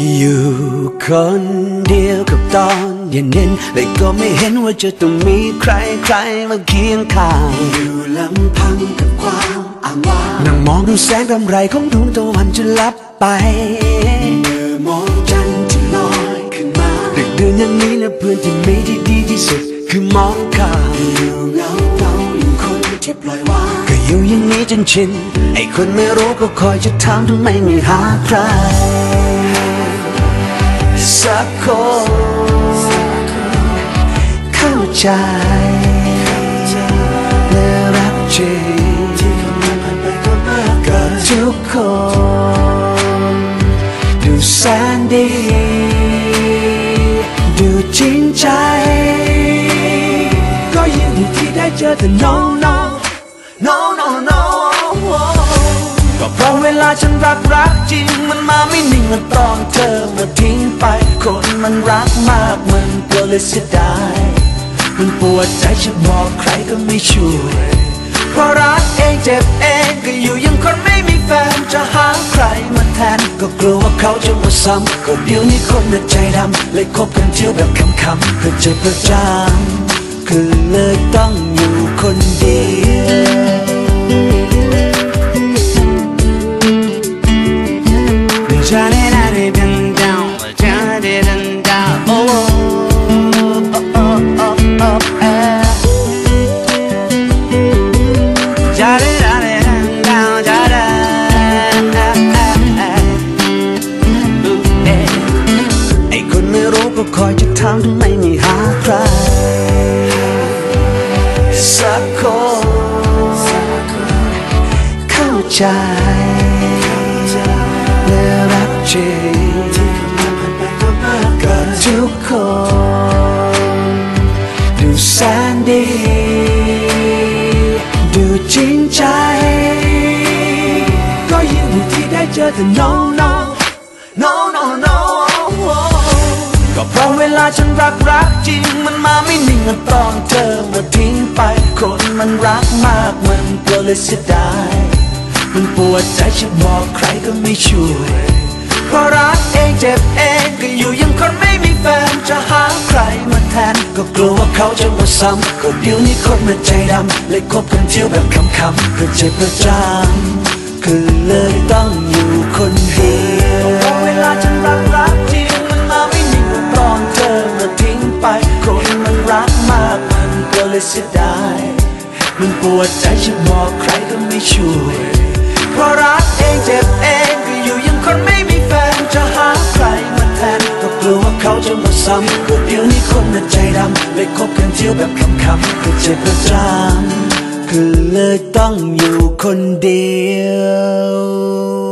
คนเดียวกับตอนเย็นเย็นๆแต่ก็ไม่เห็นว่าจะต้องมีใครใครมาเคียงข้างอยู่ลำพังกับความอ้างว้างนั่งมองดูแสงรำไรของดวงตะวันจนลับไปเมื่อมองจันทร์ที่ลอยขึ้นมาดึกดื่นอย่างนี้นะเพื่อนที่มีที่ดีที่สุดคือมองข้ามอยู่เงาเงาอย่างคนที่ปล่อยวางก็อยู่อย่างนี้จนชินไอ้คนไม่รู้ก็คอยจะถามทำไมไม่หาใคร สักคนเข้าใจและรักจริงกับทุกคน ดูแสนดี ดูจริงใจ ก็ยินดีที่ได้เจอแต่ no no no no no ก็เพราะเวลาฉันรักรักจริง มันมาไม่นิ่งมันตอนเธอมาทิ้งไป คนมันรักมากมันก็เลยเสียดาย มันปวดใจฉันบอกใครก็ไม่ช่วยเพราะรักเองเจ็บเองก็อยู่ยังคนไม่มีแฟนจะหาใครมาแทน ก็กลัวว่าเขาจะมาซ้ำก็เดี๋ยวนี้คนน่ะใจดำเลยคบกันเที่ยวแบบคำๆเพื่อเจอประจำคือเลยต้องอยู่คนเดียว คอยจะถามทำไมไม่หาใครสักคนเข้าใจและรักจริงกับทุกคนดูแสนดี ดูจริงใจ ก็ยินดีที่ได้เจอแต่ no no no พราะเวลาฉันรักรักจริง มันมาไม่นิ่งมันตอนเธอมาทิ้งไป คนมันรักมากมันก็เลยเสียดาย มันปวดใจฉันบอกใครก็ไม่ช่วยเพราะรักเองเจ็บเองก็อยู่ยังคนไม่มีแฟนจะหาใครมาแทน ก็กลัวว่าเขาจะมาซ้ำก็เดี๋ยวนี้คนมันใจดำเลยคบกันเที่ยวแบบคำๆเพื่อเจ็บประจำคือเลยต้องอยู่คน รักมากมันก็เลยเสียดายมันปวดใจฉันบอกใครก็ไม่ช่วย เพราะรักเองเจ็บเองก็อยู่ยังคนไม่มีแฟนจะหาใครมาแทนก็กลัวว่าเขาจะมาซ้ำก็เดี๋ยวนี้คนน่ะใจดำเลยคบกันเที่ยวแบบคำๆก็เจ็บประจำคือเลยต้องอยู่คนเดียว